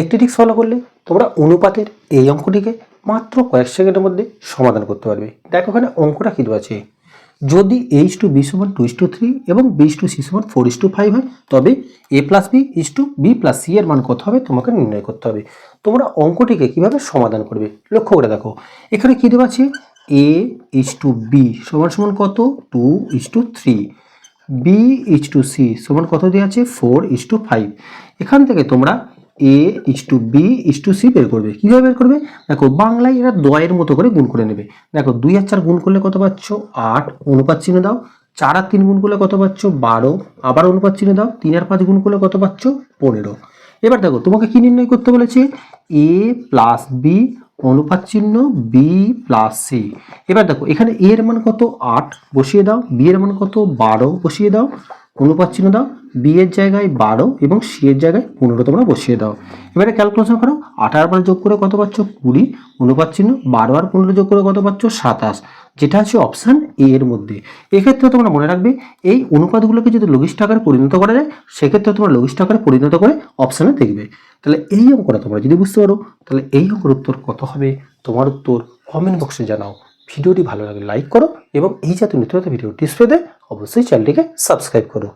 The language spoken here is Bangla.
একটি টিক্স ফলো করলে তোমরা অনুপাতের এই অঙ্কটিকে মাত্র কয়েক সেকেন্ডের মধ্যে সমাধান করতে পারবে। দেখো এখানে অঙ্কটা কী আছে যদি এইচ টু বি সমান টু ইস টু থ্রি এবং বি ইস টু সি সমান ফোর ইস টু ফাইভ হয়, তবে A plus B is to B plus C এর মান কত হবে তোমাকে নির্ণয় করতে হবে। তোমরা অঙ্কটিকে কীভাবে সমাধান করবে, লক্ষ্য করে দেখো। এখানে কী দেওয়া আছে? এ ইস টু বি সমান সমান কত? Two is to three B is to C সমান কত দেওয়া আছে? ফোর ইচ টু ফাইভ এখান থেকে তোমরা A is to B is to C বের করবে। কীভাবে বের করবে? দেখো, বাংলায় এরা দয়ের মতো করে গুণ করে নেবে। দেখো, দুই আর চার গুণ করলে কত পাচ্ছ? আট। অনুপাত চিহ্ন দাও। চার আর তিন গুণ করলে কত পাচ্ছ? বারো। আবার অনুপাত চিহ্ন দাও। তিন আর পাঁচ গুণ করলে কত পাচ্ছ? পনেরো। এবার দেখো, তোমাকে কি নির্ণয় করতে বলেছে? এ প্লাস বি অনুপাত চিহ্ন বি প্লাস সি এবার দেখো, এখানে এ এর মান কত? আট। বসিয়ে দাও। বি এর মান কত? বারো। বসিয়ে দাও। অনুপাত চিহ্ন দাও বি এর জায়গায় বারো এবং সি এর জায়গায় পনেরো তোমরা বসিয়ে দাও। এবারে ক্যালকুলেশন করো, আঠারো বার যোগ করে কত পাচ্ছ? কুড়ি। অনুপাত চিহ্ন, বারো আর পনেরো যোগ করে কত পাচ্ছ? সাতাশ। যেটা আছে অপশান এ এর মধ্যে। এক্ষেত্রে তোমরা মনে রাখবে, এই অনুপাতগুলোকে যদি লঘিষ্ঠ আকারে পরিণত করা যায়, সেক্ষেত্রে তোমরা লঘিষ্ঠ আকারে পরিণত করে অপশানে দেখবে। তাহলে এই অঙ্কটা তোমরা যদি বুঝতে পারো, তাহলে এই অঙ্কের উত্তর কত হবে? তোমার উত্তর কমেন্ট বক্সে জানাও। ভিডিওটি ভালো লাগে লাইক করো এবং এই জাতীয় নিত্য ভিডিও ডিসপ্লেতে অবশ্যই চ্যানেলটিকে সাবস্ক্রাইব করো।